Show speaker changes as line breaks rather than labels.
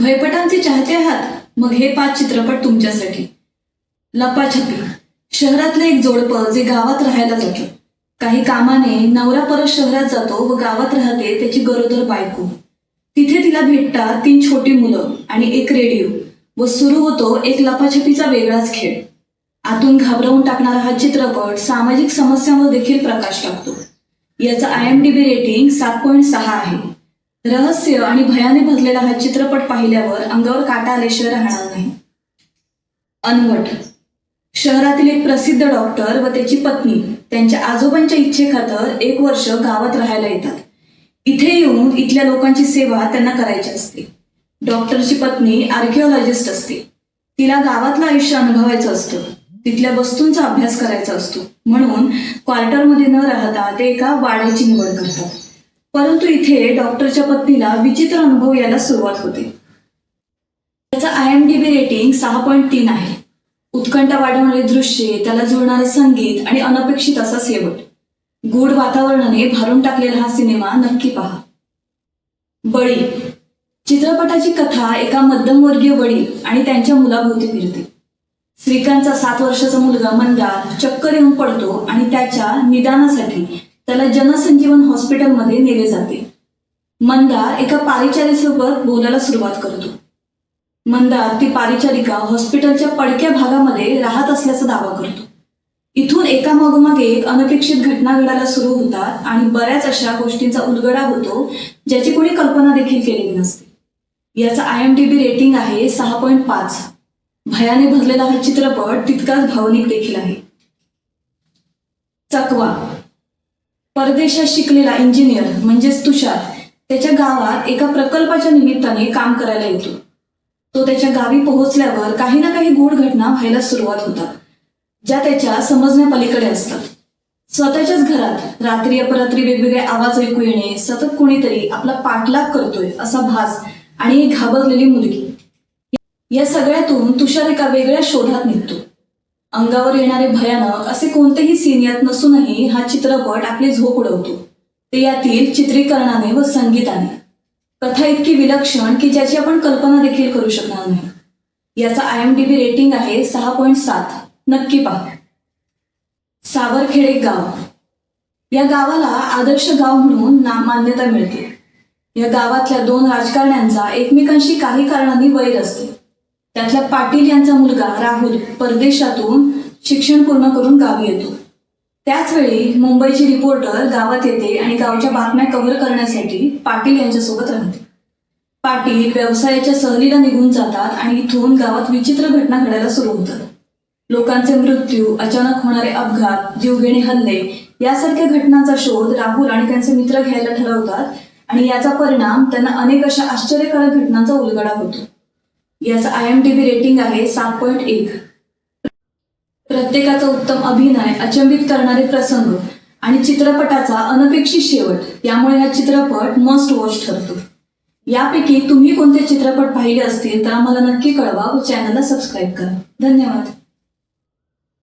भयपटांचे चाहते आहात मग हे पाच चित्रपट तुमच्यासाठी. लपाछपी शहरातलं एक जोडपं जे गावात राहायला जातं. काही कामाने नवरा परत शहरात जातो व गावात राहते त्याची गरोदर बायको. तिथे तिला भेटतात तीन छोटी मुलं आणि एक रेडिओ व सुरू होतो एक लपाछपीचा वेगळाच खेळ. आतून घाबरवून टाकणारा हा चित्रपट सामाजिक समस्यांवर देखील प्रकाश टाकतो. याचं I M D B rating सात पॉईंट सहा आहे. रहस्य आणि भयाने भरलेला हा चित्रपट पाहिल्यावर अंगावर काटा आल्याशिवाय राहणार नाही. अनवट. शहरातील एक प्रसिद्ध डॉक्टर व त्याची पत्नी त्यांच्या आजोबांच्या इच्छेखातर एक वर्ष गावात राहायला येतात. इथे येऊन इथल्या लोकांची सेवा त्यांना करायची असते. डॉक्टरची पत्नी आर्किओलॉजिस्ट असते. तिला गावातलं आयुष्य अनुभवायचं असतं. तिथल्या वस्तूंचा अभ्यास करायचा असतो. म्हणून क्वार्टरमध्ये न राहता ते एका वाड्याची निवड करतात. परंतु इथे डॉक्टरच्या पत्नीला विचित्र अनुभव यायला सुरुवात होते. त्याचं I M D B rating सहा पॉईंट तीन आहे. उत्कंठा वाढवणारे दृश्ये त्याला जुळणारं संगीत आणि अनपेक्षित असा शेवट. गूढ वातावरणाने भारून टाकलेला हा सिनेमा नक्की पहा. बळी. चित्रपटाची कथा एका मध्यमवर्गीय वडील आणि त्यांच्या मुलाभोवती फिरते. श्रीकांतचा सात वर्षाचा मुलगा मंदार चक्कर येऊन पडतो आणि त्याच्या निदानासाठी त्याला जनसंजीवन हॉस्पिटलमध्ये नेले जाते. मंदार एका पारिचारिकेसोबत बोलायला सुरुवात करतो. मंदार ती पारिचारिका हॉस्पिटलच्या पडक्या भागामध्ये राहत असल्याचा दावा करतो. इथून एका मागोमाग एक अनपेक्षित घटना घडायला सुरू होतात आणि बऱ्याच अशा गोष्टींचा उलगडा होतो ज्याची कोणी कल्पना देखील केलेली नसते. याचा I M D B rating आहे सहा पॉईंट पाच. भयाने भरलेला हा चित्रपट तितकाच भावनिक देखील आहे. चकवा. परदेशात शिकलेला इंजिनियर म्हणजेच तुषार त्याच्या गावात एका प्रकल्पाच्या निमित्ताने काम करायला येतो. तो त्याच्या गावी पोहोचल्यावर काही ना काही गूढ घटना व्हायला सुरुवात होतात ज्या त्याच्या समजण्यापलीकडे असतात. स्वतःच्याच घरात रात्री अपरात्री वेगवेगळे आवाज ऐकू येणे सतत कोणीतरी आपला पाठलाग करतोय असा भास आणि घाबरलेली मुलगी. या सगळ्यातून तुषार एका वेगळ्या शोधात निघतो. अंगावर येणारे भयानक असे कोणतेही सीन यात नसूनही हा चित्रपट आपली झोप उडवतो. ते यातील चित्रीकरणाने व संगीताने. कथा इतकी विलक्षण की ज्याची आपण कल्पना देखील करू शकणार नाही. याचा I M D B rating आहे सहा पॉईंट सात. नक्की पहा. सावरखेडे एक गाव. या गावाला आदर्श गाव म्हणून ना मान्यता मिळते. या गावातल्या दोन राजकारण्यांचा एकमेकांशी काही कारणांनी वैर असते. त्यातल्या पाटील यांचा मुलगा राहुल परदेशातून शिक्षण पूर्ण करून गावी येतो. त्याचवेळी मुंबईची रिपोर्टर गावात येते आणि गावच्या बातम्या कव्हर करण्यासाठी पाटील यांच्यासोबत राहते. पाटील व्यवसायाच्या सहलीला निघून जातात आणि इथून गावात विचित्र घटना घडायला सुरू होतात. लोकांचे मृत्यू अचानक होणारे अपघात जीवघेणे हल्ले यासारख्या घटनांचा शोध राहुल आणि त्यांचे मित्र घ्यायला ठरवतात आणि याचा परिणाम त्यांना अनेक अशा आश्चर्यकारक घटनांचा उलगडा होतो. याचा I M T B rating आहे सात पॉईंट एक. प्रत्येकाचा उत्तम अभिनय अचंबित करणारे प्रसंग आणि चित्रपटाचा अनपेक्षित शेवट यामुळे हा चित्रपट मस्ट वॉच ठरतो. यापैकी तुम्ही कोणते चित्रपट पाहिले असतील तर आम्हाला नक्की कळवा व चॅनलला सबस्क्राईब करा. धन्यवाद.